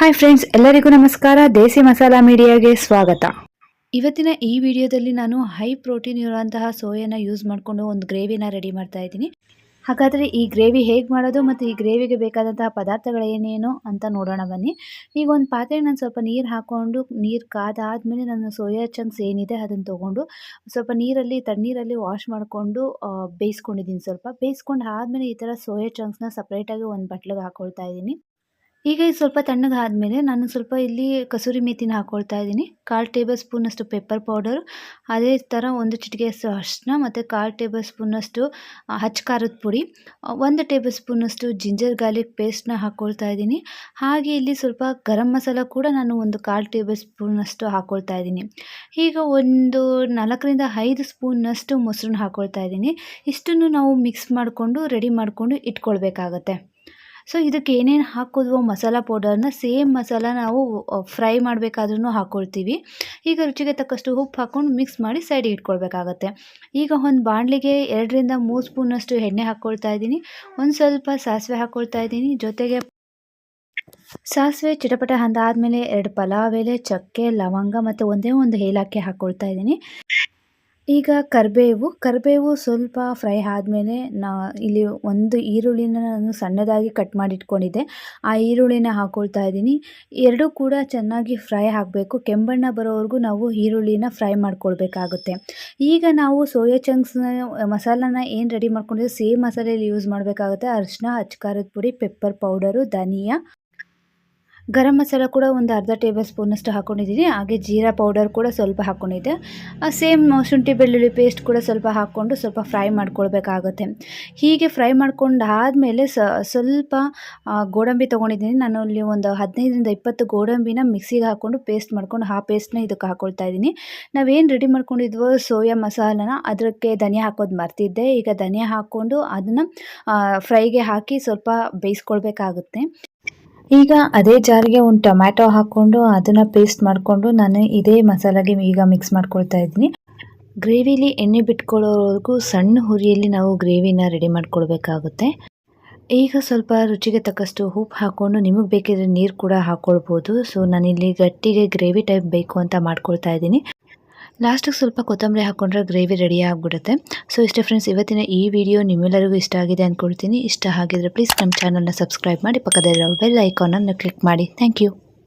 Hi friends ಎಲ್ಲರಿಗೂ ನಮಸ್ಕಾರ. ದೇಸಿ ಮಸಾಲಾ ಮೀಡಿಯಾಗೆ ಸ್ವಾಗತ. ಇವತ್ತಿನ ಈ ವಿಡಿಯೋದಲ್ಲಿ ನಾನು ಹೈ ಪ್ರೋಟೀನ್ ಇರುವಂತಹ ಸೋಯನ್ನು ಯೂಸ್ ಮಾಡಿಕೊಂಡು ಒಂದು ಗ್ರೇವಿನ ರೆಡಿ ಮಾಡ್ತಾ ಇದ್ದೀನಿ. ಹಾಗಾದರೆ ಈ ಗ್ರೇವಿ ಹೇಗೆ ಮಾಡೋದು ಮತ್ತು ಈ ಗ್ರೇವಿಗೆ ಬೇಕಾದಂತಹ ಪದಾರ್ಥಗಳೇನೇನು ಅಂತ ನೋಡೋಣ ಬನ್ನಿ. ಈಗ ಒಂದು ಪಾತ್ರೆ ನಾನು ಸ್ವಲ್ಪ ನೀರು ಹಾಕ್ಕೊಂಡು ನೀರು ಕಾದಾದಮೇಲೆ ನನ್ನ ಸೋಯಾ ಚಂಕ್ಸ್ ಏನಿದೆ ಅದನ್ನು ತೊಗೊಂಡು, ಸ್ವಲ್ಪ ನೀರಲ್ಲಿ, ತಣ್ಣೀರಲ್ಲಿ ವಾಶ್ ಮಾಡಿಕೊಂಡು ಬೇಯಿಸ್ಕೊಂಡಿದ್ದೀನಿ ಸ್ವಲ್ಪ. ಬೇಯಿಸ್ಕೊಂಡು ಆದಮೇಲೆ ಈ ಥರ ಸೋಯಾ ಚಂಕ್ಸ್ನ ಸಪ್ರೇಟಾಗಿ ಒಂದು ಬಟ್ಲಿಗೆ ಹಾಕ್ಕೊಳ್ತಾ ಇದ್ದೀನಿ. ಈಗ ಇದು ಸ್ವಲ್ಪ ತಣ್ಣಗಾದ್ಮೇಲೆ ನಾನು ಸ್ವಲ್ಪ ಇಲ್ಲಿ ಕಸೂರಿ ಮೇಥಿನ ಹಾಕ್ಕೊಳ್ತಾ ಇದ್ದೀನಿ. ಕಾಲು ಟೇಬಲ್ ಸ್ಪೂನಷ್ಟು ಪೆಪ್ಪರ್ ಪೌಡರ್, ಅದೇ ಥರ ಒಂದು ಚಿಟಿಕೆಯಷ್ಟು ಅರಿಶಿನ ಮತ್ತು ಕಾಲು ಟೇಬಲ್ ಸ್ಪೂನಷ್ಟು ಹಚ್ಚ ಖಾರದ ಪುಡಿ ಒಂದು ಟೇಬಲ್ ಸ್ಪೂನಷ್ಟು ಜಿಂಜರ್ ಗಾರ್ಲಿಕ್ ಪೇಸ್ಟ್ನ ಹಾಕ್ಕೊಳ್ತಾ ಇದ್ದೀನಿ. ಹಾಗೆ ಇಲ್ಲಿ ಸ್ವಲ್ಪ ಗರಂ ಮಸಾಲ ಕೂಡ ನಾನು ಒಂದು ಕಾಲು ಟೇಬಲ್ ಸ್ಪೂನಷ್ಟು ಹಾಕ್ಕೊಳ್ತಾ ಇದ್ದೀನಿ. ಈಗ ಒಂದು ನಾಲ್ಕರಿಂದ ಐದು ಸ್ಪೂನ್ನಷ್ಟು ಮೊಸರನ್ನ ಹಾಕ್ಕೊಳ್ತಾ ಇದ್ದೀನಿ. ಇಷ್ಟನ್ನು ನಾವು ಮಿಕ್ಸ್ ಮಾಡಿಕೊಂಡು, ರೆಡಿ ಮಾಡಿಕೊಂಡು ಇಟ್ಕೊಳ್ಬೇಕಾಗತ್ತೆ. ಸೊ ಇದಕ್ಕೆ ಏನೇನು ಹಾಕೋದು ಮಸಾಲ ಪೌಡರ್ನ ಸೇಮ್ ಮಸಾಲ ನಾವು ಫ್ರೈ ಮಾಡಬೇಕಾದ್ರೂ ಹಾಕ್ಕೊಳ್ತೀವಿ ಈಗ ರುಚಿಗೆ ತಕ್ಕಷ್ಟು ಉಪ್ಪು ಹಾಕ್ಕೊಂಡು ಮಿಕ್ಸ್ ಮಾಡಿ ಸೈಡಿಗೆ ಇಟ್ಕೊಳ್ಬೇಕಾಗತ್ತೆ. ಈಗ ಒಂದು ಬಾಣಲಿಗೆ ಎರಡರಿಂದ ಮೂರು ಸ್ಪೂನಷ್ಟು ಎಣ್ಣೆ ಹಾಕ್ಕೊಳ್ತಾ ಇದ್ದೀನಿ. ಒಂದು ಸ್ವಲ್ಪ ಸಾಸಿವೆ ಹಾಕ್ಕೊಳ್ತಾ ಇದ್ದೀನಿ. ಜೊತೆಗೆ ಸಾಸಿವೆ ಚಿಟಪಟ ಅಂದಾದಮೇಲೆ ಎರಡು ಪಲಾವ್ ಎಲೆ, ಚಕ್ಕೆ, ಲವಂಗ ಮತ್ತು ಒಂದೇ ಒಂದು ಏಲಕ್ಕಿ ಹಾಕ್ಕೊಳ್ತಾ ಇದ್ದೀನಿ. ಈಗ ಕರಿಬೇವು ಕರಿಬೇವು ಸ್ವಲ್ಪ ಫ್ರೈ ಆದಮೇಲೆ ನಾ ಇಲ್ಲಿ ಒಂದು ಈರುಳ್ಳಿನ ನಾನು ಸಣ್ಣದಾಗಿ ಕಟ್ ಮಾಡಿಟ್ಕೊಂಡಿದ್ದೆ. ಆ ಈರುಳ್ಳಿನ ಹಾಕ್ಕೊಳ್ತಾ ಇದ್ದೀನಿ. ಎರಡೂ ಕೂಡ ಚೆನ್ನಾಗಿ ಫ್ರೈ ಆಗಬೇಕು. ಕೆಂಬಣ್ಣ ಬರೋವರೆಗೂ ನಾವು ಈರುಳ್ಳಿನ ಫ್ರೈ ಮಾಡ್ಕೊಳ್ಬೇಕಾಗುತ್ತೆ. ಈಗ ನಾವು ಸೋಯಾ ಚಂಕ್ಸ್ನ ಮಸಾಲಾನ ಏನು ರೆಡಿ ಮಾಡ್ಕೊಂಡಿದ್ದೀವಿ ಸೇಮ್ ಮಸಾಲೆಯಲ್ಲಿ ಯೂಸ್ ಮಾಡಬೇಕಾಗುತ್ತೆ. ಅರಿಶಿನ ಅಚ್ಕಾರದ ಪುಡಿ ಪೆಪ್ಪರ್ ಪೌಡರು ಧನಿಯಾ. ಗರಂ ಮಸಾಲ ಕೂಡ ಒಂದು ಅರ್ಧ ಟೇಬಲ್ ಸ್ಪೂನಷ್ಟು ಹಾಕ್ಕೊಂಡಿದ್ದೀನಿ ಹಾಗೆ ಜೀರಾ ಪೌಡರ್ ಕೂಡ ಸ್ವಲ್ಪ ಹಾಕ್ಕೊಂಡಿದ್ದೆ ಸೇಮ್ ಶುಂಠಿ ಬೆಳ್ಳುಳ್ಳಿ ಪೇಸ್ಟ್ ಕೂಡ ಸ್ವಲ್ಪ ಹಾಕ್ಕೊಂಡು ಸ್ವಲ್ಪ ಫ್ರೈ ಮಾಡ್ಕೊಳ್ಬೇಕಾಗುತ್ತೆ. ಹೀಗೆ ಫ್ರೈ ಮಾಡ್ಕೊಂಡು ಆದಮೇಲೆ ಸ್ವಲ್ಪ ಗೋಡಂಬಿ ತೊಗೊಂಡಿದ್ದೀನಿ. ನಾನು ಅಲ್ಲಿ ಒಂದು ಹದಿನೈದರಿಂದ ಇಪ್ಪತ್ತು ಗೋಡಂಬಿನ ಮಿಕ್ಸಿಗೆ ಹಾಕ್ಕೊಂಡು ಪೇಸ್ಟ್ ಮಾಡ್ಕೊಂಡು ಆ ಪೇಸ್ಟ್ನ ಇದಕ್ಕೆ ಹಾಕ್ಕೊಳ್ತಾ ಇದ್ದೀನಿ. ನಾವೇನು ರೆಡಿ ಮಾಡ್ಕೊಂಡಿದ್ವೋ ಸೋಯಾ ಮಸಾಲನ ಅದಕ್ಕೆ ಧನಿಯಾ ಹಾಕೋದು ಮರ್ತಿದ್ದೆ. ಈಗ ಧನಿಯಾ ಹಾಕ್ಕೊಂಡು ಅದನ್ನು ಫ್ರೈಗೆ ಹಾಕಿ ಸ್ವಲ್ಪ ಬೇಯಿಸ್ಕೊಳ್ಬೇಕಾಗುತ್ತೆ. ಈಗ ಅದೇ ಜಾರಿಗೆ ಒಂದು ಟೊಮ್ಯಾಟೊ ಹಾಕ್ಕೊಂಡು ಅದನ್ನು ಪೇಸ್ಟ್ ಮಾಡಿಕೊಂಡು ನಾನು ಇದೇ ಮಸಾಲಾಗೆ ಈಗ ಮಿಕ್ಸ್ ಮಾಡ್ಕೊಳ್ತಾ ಇದ್ದೀನಿ. ಗ್ರೇವಿಲಿ ಎಣ್ಣೆ ಬಿಟ್ಕೊಳ್ಳೋವರೆಗೂ ಸಣ್ಣ ಹುರಿಯಲ್ಲಿ ನಾವು ಗ್ರೇವಿನ ರೆಡಿ ಮಾಡ್ಕೊಳ್ಬೇಕಾಗುತ್ತೆ. ಈಗ ಸ್ವಲ್ಪ ರುಚಿಗೆ ತಕ್ಕಷ್ಟು ಉಪ್ಪು ಹಾಕ್ಕೊಂಡು ನಿಮಗೆ ಬೇಕಿದ್ರೆ ನೀರು ಕೂಡ ಹಾಕ್ಕೊಳ್ಬೋದು. ಸೊ ನಾನಿಲ್ಲಿ ಗಟ್ಟಿಗೆ ಗ್ರೇವಿ ಟೈಪ್ ಬೇಕು ಅಂತ ಮಾಡ್ಕೊಳ್ತಾ ಇದ್ದೀನಿ. ಲಾಸ್ಟಿಗೆ ಸ್ವಲ್ಪ ಕೊತ್ತಂಬರಿ ಹಾಕ್ಕೊಂಡ್ರೆ ಗ್ರೇವಿ ರೆಡಿ ಆಗಿಬಿಡುತ್ತೆ. ಸೊ ಇಷ್ಟೇ ಫ್ರೆಂಡ್ಸ್ ಇವತ್ತಿನ ಈ ವಿಡಿಯೋ ನಿಮ್ಮೆಲ್ಲರಿಗೂ ಇಷ್ಟ ಆಗಿದೆ ಅಂದ್ಕೊಳ್ತೀನಿ ಇಷ್ಟ ಆಗಿದ್ರೆ ಪ್ಲೀಸ್ ನಮ್ಮ ಚಾನಲ್ನ ಸಬ್ಸ್ಕ್ರೈಬ್ ಮಾಡಿ, ಪಕ್ಕದಲ್ಲಿರೋ ಬೆಲ್ ಐಕಾನನ್ನು ಕ್ಲಿಕ್ ಮಾಡಿ. Thank you